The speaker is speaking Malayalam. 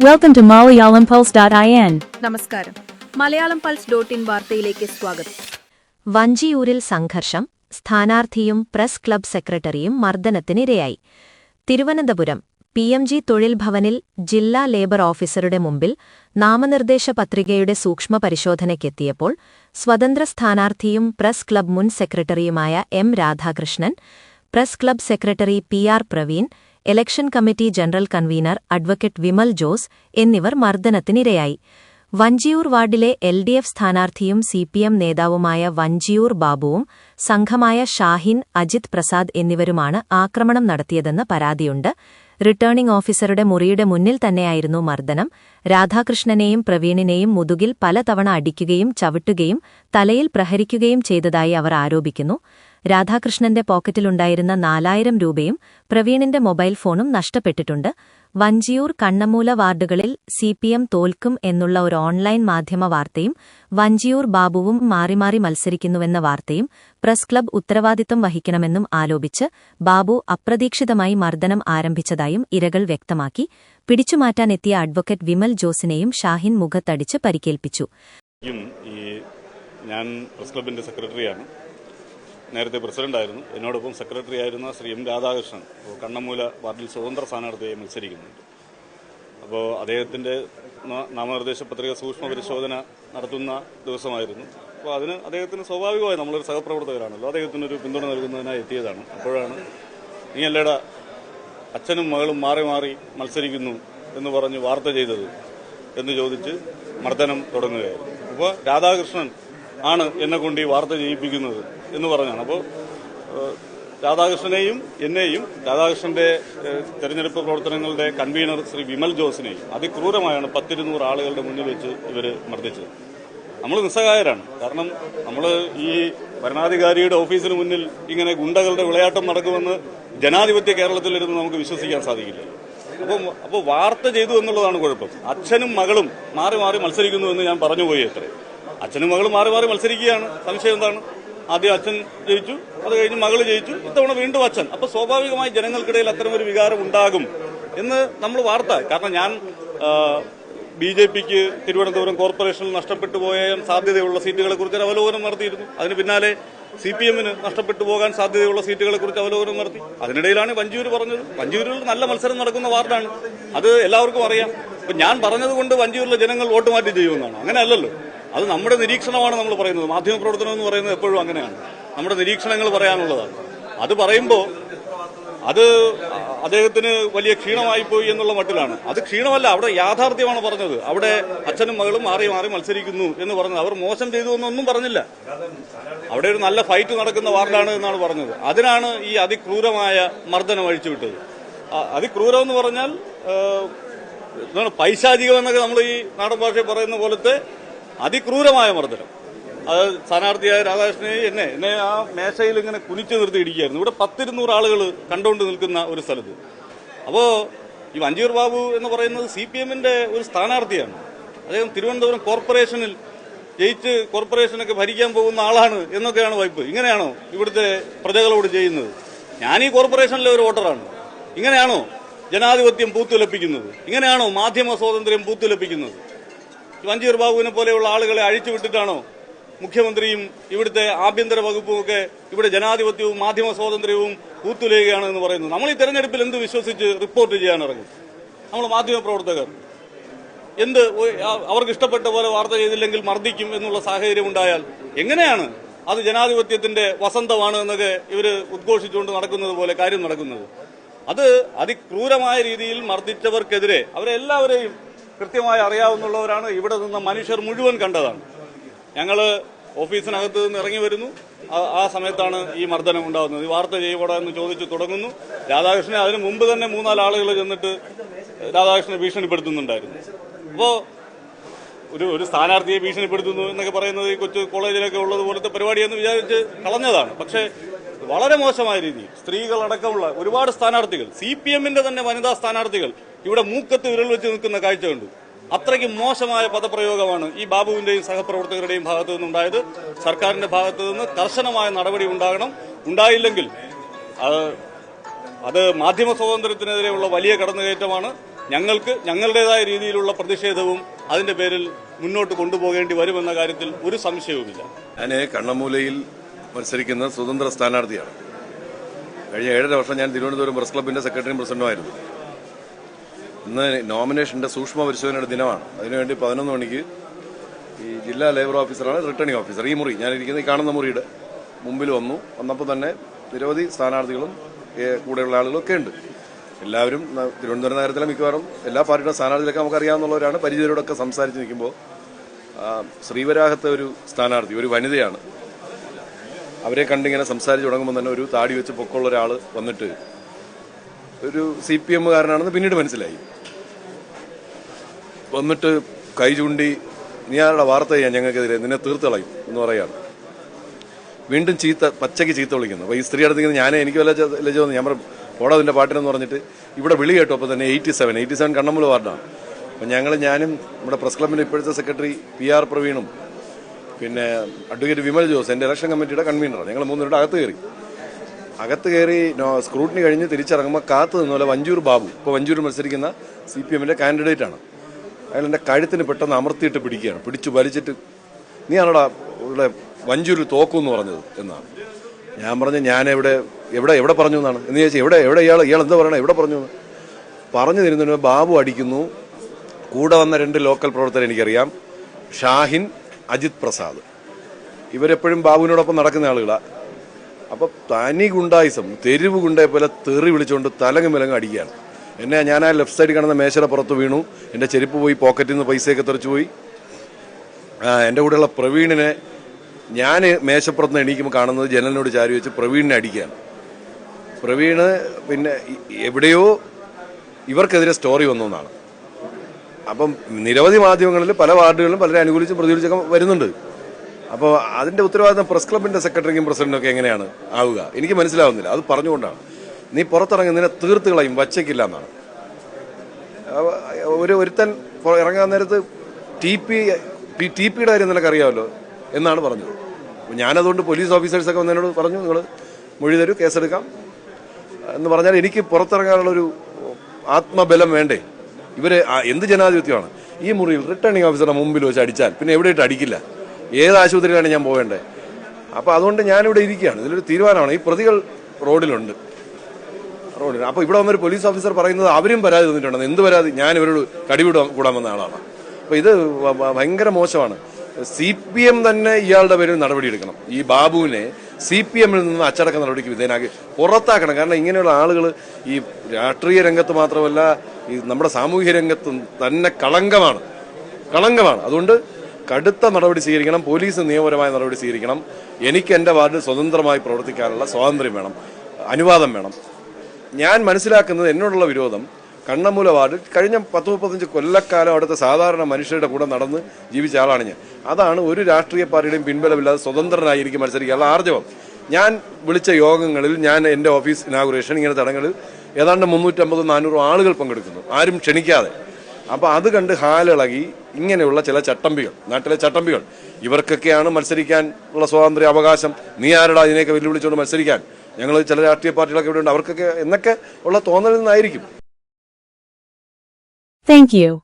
Welcome to MalayalamPulse.in. നമസ്കാരം. മലയാളം പൾസ് ഡോട്ട് ഇൻ വാർത്തയിലേക്ക് സ്വാഗതം. വഞ്ചിയൂരിൽ സംഘർഷം സ്ഥാനാർത്ഥിയും പ്രസ് ക്ലബ് സെക്രട്ടറിയും മർദ്ദനത്തിനിരയായി തിരുവനന്തപുരം പി എം ജി തൊഴിൽ ഭവനിൽ ജില്ലാ ലേബർ ഓഫീസറുടെ മുമ്പിൽ നാമനിർദ്ദേശ പത്രികയുടെ സൂക്ഷ്മ പരിശോധനയ്ക്കെത്തിയപ്പോൾ സ്വതന്ത്ര സ്ഥാനാർത്ഥിയും പ്രസ് ക്ലബ് മുൻ സെക്രട്ടറിയുമായ M Radhakrishnan press club secretary P R Praveen election committee general convener advocate Vimal Jose എന്നിവർ മർദ്ദനത്തിനിരയായി. വഞ്ചിയൂർ വാർഡിലെ എൽ ഡി എഫ് സ്ഥാനാർത്ഥിയും സി പി എം നേതാവുമായ വഞ്ചിയൂർ ബാബുവും സംഘമായ ഷാഹിൻ അജിത് പ്രസാദ് എന്നിവരുമാണ് ആക്രമണം നടത്തിയതെന്ന് പരാതിയുണ്ട്. റിട്ടേണിംഗ് ഓഫീസറുടെ മുറിയുടെ മുന്നിൽ തന്നെയായിരുന്നു മർദ്ദനം. രാധാകൃഷ്ണനെയും പ്രവീണിനെയും മുതുകിൽ പലതവണ അടിക്കുകയും ചവിട്ടുകയും തലയിൽ പ്രഹരിക്കുകയും ചെയ്തതായി അവർ ആരോപിക്കുന്നു. രാധാകൃഷ്ണന്റെ പോക്കറ്റിലുണ്ടായിരുന്ന നാലായിരം രൂപയും പ്രവീണിന്റെ മൊബൈൽ ഫോണും നഷ്ടപ്പെട്ടിട്ടുണ്ട്. വഞ്ചിയൂർ കണ്ണമൂല വാർഡുകളിൽ സിപിഎം തോൽക്കും എന്നുള്ള ഒരു ഓൺലൈൻ മാധ്യമ വാർത്തയും വഞ്ചിയൂർ ബാബുവും മാറി മാറി മത്സരിക്കുന്നുവെന്ന വാർത്തയും പ്രസ് ക്ലബ് ഉത്തരവാദിത്തം വഹിക്കണമെന്നും ആലോപിച്ച് ബാബു അപ്രതീക്ഷിതമായി മർദ്ദനം ആരംഭിച്ചതായും ഇരകൾ വ്യക്തമാക്കി. പിടിച്ചുമാറ്റാനെത്തിയ അഡ്വക്കേറ്റ് വിമൽ ജോസിനെയും ഷാഹിൻ മുഖത്തടിച്ച് പരിക്കേൽപ്പിച്ചു. ഞാൻ പ്രസ് നേരത്തെ പ്രസിഡന്റായിരുന്നു. എന്നോടൊപ്പം സെക്രട്ടറി ആയിരുന്ന ശ്രീ എം രാധാകൃഷ്ണൻ. കണ്ണമൂല വാർഡിൽ സ്വതന്ത്ര സ്ഥാനാർത്ഥിയായി മത്സരിക്കുന്നുണ്ട്. അപ്പോൾ അദ്ദേഹത്തിന്റെ നാമനിർദ്ദേശ പത്രിക സൂക്ഷ്മ പരിശോധന നടത്തുന്ന ദിവസമായിരുന്നു. അപ്പോൾ അതിന് അദ്ദേഹത്തിന് സ്വാഭാവികമായി നമ്മളൊരു സഹപ്രവർത്തകരാണല്ലോ. അദ്ദേഹത്തിന് ഒരു പിന്തുണ നൽകുന്നതിനായി എത്തിയതാണ്. അപ്പോഴാണ് നീ അല്ലേടാ അച്ഛനും മകളും മാറി മാറി മത്സരിക്കുന്നു എന്ന് പറഞ്ഞ് വാർത്ത ചെയ്തത് എന്ന് ചോദിച്ച് മർദ്ദനം തുടങ്ങുകയായിരുന്നു. അപ്പോൾ രാധാകൃഷ്ണൻ ആണ് എന്നെ കൊണ്ട് ഈ വാർത്ത ചെയ്യിപ്പിക്കുന്നത് എന്ന് പറഞ്ഞാണ്. അപ്പോൾ രാധാകൃഷ്ണനെയും എന്നെയും രാധാകൃഷ്ണന്റെ തെരഞ്ഞെടുപ്പ് പ്രവർത്തനങ്ങളുടെ കൺവീനർ ശ്രീ വിമൽ ജോസിനെയും അതിക്രൂരമായാണ് പത്തിരുന്നൂറ് ആളുകളുടെ മുന്നിൽ വെച്ച് ഇവർ മർദ്ദിച്ചത്. നമ്മൾ നിസ്സഹായരാണ്. കാരണം നമ്മൾ ഈ ഭരണാധികാരിയുടെ ഓഫീസിന് മുന്നിൽ ഇങ്ങനെ ഗുണ്ടകളുടെ വിളയാട്ടം നടക്കുമെന്ന് ജനാധിപത്യ കേരളത്തിലിരുന്ന് നമുക്ക് വിശ്വസിക്കാൻ സാധിക്കില്ല. അപ്പോൾ അപ്പോൾ വാർത്ത ചെയ്തു എന്നുള്ളതാണ് കുഴപ്പം. അച്ഛനും മകളും മാറി മാറി മത്സരിക്കുന്നു എന്ന് ഞാൻ പറഞ്ഞുപോയി അത്രേ. അച്ഛനും മകളും മാറി മാറി മത്സരിക്കുകയാണ്. സംശയം എന്താണ്? ആദ്യം അച്ഛൻ ജയിച്ചു അത് കഴിഞ്ഞ് മകൾ ജയിച്ചു. ഇത്തവണ വീണ്ടും അച്ഛൻ. അപ്പൊ സ്വാഭാവികമായി ജനങ്ങൾക്കിടയിൽ അത്തരമൊരു വികാരം ഉണ്ടാകും എന്ന് നമ്മൾ വാർത്ത. കാരണം ഞാൻ ബി ജെ പിക്ക് തിരുവനന്തപുരം കോർപ്പറേഷനിൽ നഷ്ടപ്പെട്ടു പോയ സാധ്യതയുള്ള സീറ്റുകളെ കുറിച്ച് അവലോകനം നടത്തിയിരുന്നു. അതിന് പിന്നാലെ സി പി എമ്മിന് നഷ്ടപ്പെട്ടു പോകാൻ സാധ്യതയുള്ള സീറ്റുകളെ കുറിച്ച് അവലോകനം നടത്തി. അതിനിടയിലാണ് വഞ്ചിയൂർ പറഞ്ഞത്. വഞ്ചിയൂരിൽ നല്ല മത്സരം നടക്കുന്ന വാർഡാണ്. അത് എല്ലാവർക്കും അറിയാം. ഞാൻ പറഞ്ഞതുകൊണ്ട് വഞ്ചിയൂരിലെ ജനങ്ങൾ വോട്ട് മാറ്റി ചെയ്യുമെന്നാണ്. അങ്ങനെ അല്ലല്ലോ അത് നമ്മുടെ നിരീക്ഷണമാണ് നമ്മൾ പറയുന്നത്. മാധ്യമപ്രവർത്തനം എന്ന് പറയുന്നത് എപ്പോഴും അങ്ങനെയാണ്. നമ്മുടെ നിരീക്ഷണങ്ങൾ പറയാനുള്ളതാണ്. അത് പറയുമ്പോൾ അത് അദ്ദേഹത്തിന് വലിയ ക്ഷീണമായി പോയി എന്നുള്ള മട്ടിലാണ്. അത് ക്ഷീണമല്ല അവിടെ യാഥാർത്ഥ്യമാണ് പറഞ്ഞത്. അവിടെ അച്ഛനും മകളും മാറി മാറി മത്സരിക്കുന്നു എന്ന് പറഞ്ഞത്. അവർ മോശം ചെയ്തു എന്നൊന്നും പറഞ്ഞില്ല. അവിടെ ഒരു നല്ല ഫൈറ്റ് നടക്കുന്ന വാർഡാണ് എന്നാണ് പറഞ്ഞത്. അതിനാണ് ഈ അതിക്രൂരമായ മർദ്ദനം അഴിച്ചുവിട്ടത്. വിട്ടത് അതിക്രൂരം എന്ന് പറഞ്ഞാൽ പൈശാചികം എന്നൊക്കെ നമ്മൾ ഈ നാടൻ ഭാഷയിൽ പറയുന്ന പോലത്തെ അതിക്രൂരമായ മർദ്ദനം. അത് സ്ഥാനാർത്ഥിയായ രാധാകൃഷ്ണനെ എന്നെ എന്നെ ആ മേശയിൽ ഇങ്ങനെ കുനിച്ചു നിർത്തി ഇടിക്കുകയായിരുന്നു. ഇവിടെ പത്തിരുന്നൂറ് ആളുകൾ കണ്ടുകൊണ്ട് നിൽക്കുന്ന ഒരു സ്ഥലത്ത്. അപ്പോൾ ഈ വഞ്ചിയൂർ ബാബു എന്ന് പറയുന്നത് സി പി എമ്മിന്റെ ഒരു സ്ഥാനാർത്ഥിയാണ്. അദ്ദേഹം തിരുവനന്തപുരം കോർപ്പറേഷനിൽ ജയിച്ച് കോർപ്പറേഷനൊക്കെ ഭരിക്കാൻ പോകുന്ന ആളാണ് എന്നൊക്കെയാണ് വൈപ്പ് ഇങ്ങനെയാണോ ഇവിടുത്തെ പ്രജകളോട് ചെയ്യുന്നത്? ഞാൻ ഈ കോർപ്പറേഷനിലെ ഒരു വോട്ടറാണ്. ഇങ്ങനെയാണോ ജനാധിപത്യം പൂത്തുലപ്പിക്കുന്നത്? ഇങ്ങനെയാണോ മാധ്യമ സ്വാതന്ത്ര്യം പൂത്തുലപ്പിക്കുന്നത്? വഞ്ചീർ ബാബുവിനെ പോലെയുള്ള ആളുകളെ അഴിച്ചുവിട്ടിട്ടാണോ മുഖ്യമന്ത്രിയും ഇവിടുത്തെ ആഭ്യന്തര വകുപ്പും ഒക്കെ ഇവിടെ ജനാധിപത്യവും മാധ്യമ സ്വാതന്ത്ര്യവും പൂത്തുലയുകയാണ് എന്ന് പറയുന്നത്? നമ്മൾ ഈ തെരഞ്ഞെടുപ്പിൽ എന്ത് വിശ്വസിച്ച് റിപ്പോർട്ട് ചെയ്യാൻ ഇറങ്ങും? നമ്മൾ മാധ്യമ പ്രവർത്തകർ. എന്ത് അവർക്ക് ഇഷ്ടപ്പെട്ട പോലെ വാർത്ത ചെയ്തില്ലെങ്കിൽ മർദ്ദിക്കും എന്നുള്ള സാഹചര്യം ഉണ്ടായാൽ എങ്ങനെയാണ് അത് ജനാധിപത്യത്തിന്റെ വസന്തമാണ് എന്നൊക്കെ ഇവർ ഉദ്ഘോഷിച്ചുകൊണ്ട് നടക്കുന്നത് പോലെ കാര്യം നടക്കുന്നത്? അത് അതിക്രൂരമായ രീതിയിൽ മർദ്ദിച്ചവർക്കെതിരെ അവരെല്ലാവരെയും കൃത്യമായി അറിയാവുന്നുള്ളവരാണ്. ഇവിടെ നിന്ന് മനുഷ്യർ മുഴുവൻ കണ്ടതാണ്. ഞങ്ങൾ ഓഫീസിനകത്ത് നിന്ന് ഇറങ്ങി വരുന്നു. ആ- സമയത്താണ് ഈ മർദ്ദനം ഉണ്ടാകുന്നത്. ഈ വാർത്ത ചെയ്യപ്പെടാ എന്ന് ചോദിച്ചു തുടങ്ങുന്നു. രാധാകൃഷ്ണനെ അതിന് മുമ്പ് തന്നെ മൂന്നാൽ ആളുകൾ ചെന്നിട്ട് രാധാകൃഷ്ണനെ ഭീഷണിപ്പെടുത്തുന്നുണ്ടായിരുന്നു. അപ്പോ ഒരു ഒരു സ്ഥാനാർത്ഥിയെ ഭീഷണിപ്പെടുത്തുന്നു എന്നൊക്കെ പറയുന്നത് ഈ കൊച്ചു കോളേജിലൊക്കെ ഉള്ളതുപോലത്തെ പരിപാടിയെന്ന് വിചാരിച്ച് കളഞ്ഞതാണ്. പക്ഷേ വളരെ മോശമായ രീതിയിൽ. സ്ത്രീകളടക്കമുള്ള ഒരുപാട് സ്ഥാനാർത്ഥികൾ സി പി എമ്മിന്റെ തന്നെ വനിതാ സ്ഥാനാർത്ഥികൾ ഇവിടെ മൂക്കത്ത് വിരൽ വെച്ച് നിൽക്കുന്ന കാഴ്ച കണ്ടു. അത്രയ്ക്ക് മോശമായ പദപ്രയോഗമാണ് ഈ ബാബുവിന്റെയും സഹപ്രവർത്തകരുടെയും ഭാഗത്തു നിന്നുണ്ടായത്. സർക്കാരിന്റെ ഭാഗത്തു നിന്ന് കർശനമായ നടപടി ഉണ്ടാകണം. ഉണ്ടായില്ലെങ്കിൽ അത് അത് മാധ്യമ സ്വാതന്ത്ര്യത്തിനെതിരെയുള്ള വലിയ കടന്നുകയറ്റമാണ്. ഞങ്ങൾക്ക് ഞങ്ങളുടേതായ രീതിയിലുള്ള പ്രതിഷേധവും അതിന്റെ പേരിൽ മുന്നോട്ട് കൊണ്ടുപോകേണ്ടി വരുമെന്ന കാര്യത്തിൽ ഒരു സംശയവുമില്ല. ഞാൻ കണ്ണമൂലയിൽ മത്സരിക്കുന്ന സ്വതന്ത്ര സ്ഥാനാർത്ഥിയാണ്. കഴിഞ്ഞ ഏഴര വർഷം ഞാൻ തിരുവനന്തപുരം പ്രസ് ക്ലബിന്റെ സെക്രട്ടറിയും പ്രസിഡന്റുമായിരുന്നു ഇന്ന് നോമിനേഷന്റെ സൂക്ഷ്മ പരിശോധനയുടെ ദിനമാണ്. അതിനുവേണ്ടി പതിനൊന്ന് മണിക്ക് ഈ ജില്ലാ ലേബർ ഓഫീസറാണ് റിട്ടേണിംഗ് ഓഫീസർ. ഈ മുറി ഞാനിരിക്കുന്ന ഈ കാണുന്ന മുറിയുടെ മുമ്പിൽ വന്നു. വന്നപ്പോൾ തന്നെ നിരവധി സ്ഥാനാർത്ഥികളും കൂടെയുള്ള ആളുകളൊക്കെ ഉണ്ട്. എല്ലാവരും തിരുവനന്തപുരം നഗരത്തിലെ മിക്കവാറും എല്ലാ പാർട്ടിയുടെ സ്ഥാനാർത്ഥികളൊക്കെ നമുക്കറിയാവുന്നവരാണ്. പരിചയരോടൊക്കെ സംസാരിച്ച് നിൽക്കുമ്പോൾ ശ്രീവരാഹത്തെ ഒരു സ്ഥാനാർത്ഥി ഒരു വനിതയാണ്. അവരെ കണ്ടിങ്ങനെ സംസാരിച്ച് തുടങ്ങുമ്പോൾ തന്നെ ഒരു താടി വെച്ച് പൊക്കമുള്ള ഒരാൾ വന്നിട്ട് ഒരു സി പി എമ്മുകാരനാണെന്ന് പിന്നീട് മനസ്സിലായി. വന്നിട്ട് കൈ ചൂണ്ടി നീ ആരുടെ വാർത്ത ചെയ്യാൻ ഞങ്ങൾക്കെതിരെ? നിന്നെ തീർത്തളയും എന്ന് പറയാണ് വീണ്ടും ചീത്ത പച്ചയ്ക്ക് ചീത്ത വിളിക്കുന്നു. അപ്പോൾ ഈ സ്ത്രീ അടുത്തിങ്ങനെ ഞാൻ എനിക്ക് വല്ല ലജ്ജ ഞാൻ പറഞ്ഞു ഓടാ അതിന്റെ പാട്ടിനെന്ന് പറഞ്ഞിട്ട് ഇവിടെ വിളി കേട്ടു അപ്പോൾ തന്നെ eighty seven eighty seven Kannampula വാർഡാണ്. അപ്പം ഞങ്ങൾ ഞാനും നമ്മുടെ പ്രസ് ക്ലബിന്റെ ഇപ്പോഴത്തെ സെക്രട്ടറി പി ആർ പ്രവീണും പിന്നെ അഡ്വക്കേറ്റ് വിമൽ ജോസ് എന്റെ ഇലക്ഷൻ കമ്മിറ്റിയുടെ കൺവീനറാണ് ഞങ്ങൾ മൂന്നുപേരുടെ അകത്ത് കയറി. അകത്ത് കയറി സ്ക്രൂട്ടിനി കഴിഞ്ഞ് തിരിച്ചിറങ്ങുമ്പോൾ കാത്തു നിന്ന പോലെ വഞ്ചൂർ ബാബു ഇപ്പോൾ വഞ്ചൂർ മത്സരിക്കുന്ന സി പി എമ്മിന്റെ കാൻഡിഡേറ്റ് ആണ്. അയാൾ എന്റെ കഴുത്തിന് പെട്ടെന്ന് അമർത്തിയിട്ട് പിടിക്കുകയാണ്. പിടിച്ചു വലിച്ചിട്ട് നീ ആണോടാ ഇവിടെ വഞ്ചൂരിൽ തോക്കുമെന്ന് പറഞ്ഞത്? എന്നാണ്. ഞാൻ പറഞ്ഞു ഞാൻ എവിടെ എവിടെ എവിടെ പറഞ്ഞു എന്നാണ്? എന്ന് ചോദിച്ചാൽ എവിടെ എവിടെ ഇയാൾ ഇയാൾ എന്താ പറയണേ? എവിടെ പറഞ്ഞു? എന്ന് പറഞ്ഞു തരുന്നതിന് ബാബു അടിക്കുന്നു. കൂടെ വന്ന രണ്ട് ലോക്കൽ പ്രവർത്തകർ എനിക്കറിയാം. ഷാഹിൻ അജിത് പ്രസാദ്. ഇവരെപ്പോഴും ബാബുവിനോടൊപ്പം നടക്കുന്ന ആളുകളാണ് അപ്പൊ തനി ഗുണ്ടായിസം തെരുവ് ഗുണ്ടയെ പോലെ തെറി വിളിച്ചുകൊണ്ട് തലങ്ങ് മിലങ്ങ് അടിക്കുകയാണ്. എന്നെ ഞാൻ ആ ലെഫ്റ്റ് സൈഡിൽ കാണുന്ന മേശയുടെ പുറത്ത് വീണു. എന്റെ ചെരുപ്പ് പോയി പോക്കറ്റിൽ നിന്ന് പൈസയൊക്കെ തെറിച്ചു പോയി. എന്റെ കൂടെയുള്ള പ്രവീണിനെ ഞാൻ മേശപ്പുറത്ത് നിന്ന് എണീക്കുമ്പോൾ കാണുന്നത് ജനലിനോട് ചാരി വെച്ച് പ്രവീണിനെ അടിക്കുകയാണ്. പ്രവീണ് പിന്നെ എവിടെയോ ഇവർക്കെതിരെ സ്റ്റോറി വന്നു എന്നാണ്. അപ്പം നിരവധി മാധ്യമങ്ങളിൽ പല വാർഡുകളിലും പലരെ അനുകൂലിച്ചും പ്രതികൂലിച്ചൊക്കെ വരുന്നുണ്ട്. അപ്പോൾ അതിന്റെ ഉത്തരവാദിത്തം പ്രസ് ക്ലബിന്റെ സെക്രട്ടറിക്കും പ്രസിഡന്റും ഒക്കെ എങ്ങനെയാണ് ആവുക? എനിക്ക് മനസ്സിലാവുന്നില്ല. അത് പറഞ്ഞുകൊണ്ടാണ്. നീ പുറത്തിറങ്ങി നിന്നെ തീർത്ത് കളയും വച്ചേക്കില്ല എന്നാണ് ഒരു ഒരുത്തൻ ഇറങ്ങാൻ നേരത്ത് ടി പി ടി പിയുടെ കാര്യം നിനക്ക് അറിയാമല്ലോ എന്നാണ് പറഞ്ഞത്. ഞാനതുകൊണ്ട് പോലീസ് ഓഫീസേഴ്സൊക്കെ വന്നതിനോട് പറഞ്ഞു നിങ്ങൾ മൊഴി തരൂ കേസെടുക്കാം. എന്ന് പറഞ്ഞാൽ എനിക്ക് പുറത്തിറങ്ങാനുള്ളൊരു ആത്മബലം വേണ്ടേ? ഇവർ എന്ത് ജനാധിപത്യമാണ്? ഈ മുറിയിൽ റിട്ടേണിംഗ് ഓഫീസറുടെ മുമ്പിൽ വെച്ച് അടിച്ചാൽ പിന്നെ എവിടെയിട്ട് അടിക്കില്ല. ഏത് ആശുപത്രിയിലാണ് ഞാൻ പോകേണ്ടത് അപ്പോൾ അതുകൊണ്ട് ഞാനിവിടെ ഇരിക്കുകയാണ്. ഇതിലൊരു തീരുമാനമാണ്. ഈ പ്രതികൾ റോഡിലുണ്ട്. റോഡിൽ അപ്പോൾ ഇവിടെ വന്നൊരു പോലീസ് ഓഫീസർ പറയുന്നത് അവരും പരാതി തന്നിട്ടുണ്ടെന്ന്. എന്ത് പരാതി? ഞാൻ ഇവരോട് കടിവിടാൻ കൂടാൻ വന്ന ആളാണ്. അപ്പോൾ ഇത് ഭയങ്കര മോശമാണ്. സി പി എം തന്നെ ഇയാളുടെ പേരിൽ നടപടിയെടുക്കണം. ഈ ബാബുവിനെ സി പി എമ്മിൽ നിന്ന് അച്ചടക്ക നടപടിക്ക് വിധേയനാക്കി പുറത്താക്കണം. കാരണം ഇങ്ങനെയുള്ള ആളുകൾ ഈ രാഷ്ട്രീയ രംഗത്ത് മാത്രമല്ല ഈ നമ്മുടെ സാമൂഹ്യ രംഗത്തും തന്നെ കളങ്കമാണ്. കളങ്കമാണ്. അതുകൊണ്ട് കടുത്ത നടപടി സ്വീകരിക്കണം. പോലീസ് നിയമപരമായ നടപടി സ്വീകരിക്കണം. എനിക്ക് എന്റെ വാർഡിൽ സ്വതന്ത്രമായി പ്രവർത്തിക്കാനുള്ള സ്വാതന്ത്ര്യം വേണം. അനുവാദം വേണം. ഞാൻ മനസ്സിലാക്കുന്നത് എന്നോടുള്ള വിരോധം കണ്ണമൂല വാർഡിൽ കഴിഞ്ഞ പത്ത് മുപ്പത്തഞ്ച് കൊല്ലക്കാലം അവിടുത്തെ സാധാരണ മനുഷ്യരുടെ കൂടെ നടന്ന് ജീവിച്ച ആളാണ് ഞാൻ. അതാണ് ഒരു രാഷ്ട്രീയ പാർട്ടിയുടെയും പിൻബലമില്ലാതെ സ്വതന്ത്രനായി എനിക്ക് മത്സരിക്കാനുള്ള ആർജവം. ഞാൻ വിളിച്ച യോഗങ്ങളിൽ ഞാൻ എന്റെ ഓഫീസ് ഇനാഗുറേഷൻ ഇങ്ങനെ ചടങ്ങുകളിൽ ഏതാണ്ട് മുന്നൂറ്റമ്പത് നാനൂറ് ആളുകൾ പങ്കെടുക്കുന്നു. ആരും ക്ഷണിക്കാതെ. അപ്പോൾ അത് കണ്ട് ഹാലിളകി ഇങ്ങനെയുള്ള ചില ചട്ടമ്പികൾ നാട്ടിലെ ചട്ടമ്പികൾ. ഇവർക്കൊക്കെയാണ് മത്സരിക്കാൻ ഉള്ള സ്വാതന്ത്ര്യ അവകാശം. നീ ആരടാ ഇതിനെയൊക്കെ വെല്ലുവിളിച്ചുകൊണ്ട് മത്സരിക്കാൻ? ഞങ്ങൾ ചില രാഷ്ട്രീയ പാർട്ടികളൊക്കെ ഇവിടെ ഉണ്ട്. അവർക്കൊക്കെ എന്നൊക്കെ ഉള്ള തോന്നലിൽ നിന്നായിരിക്കും. Thank you.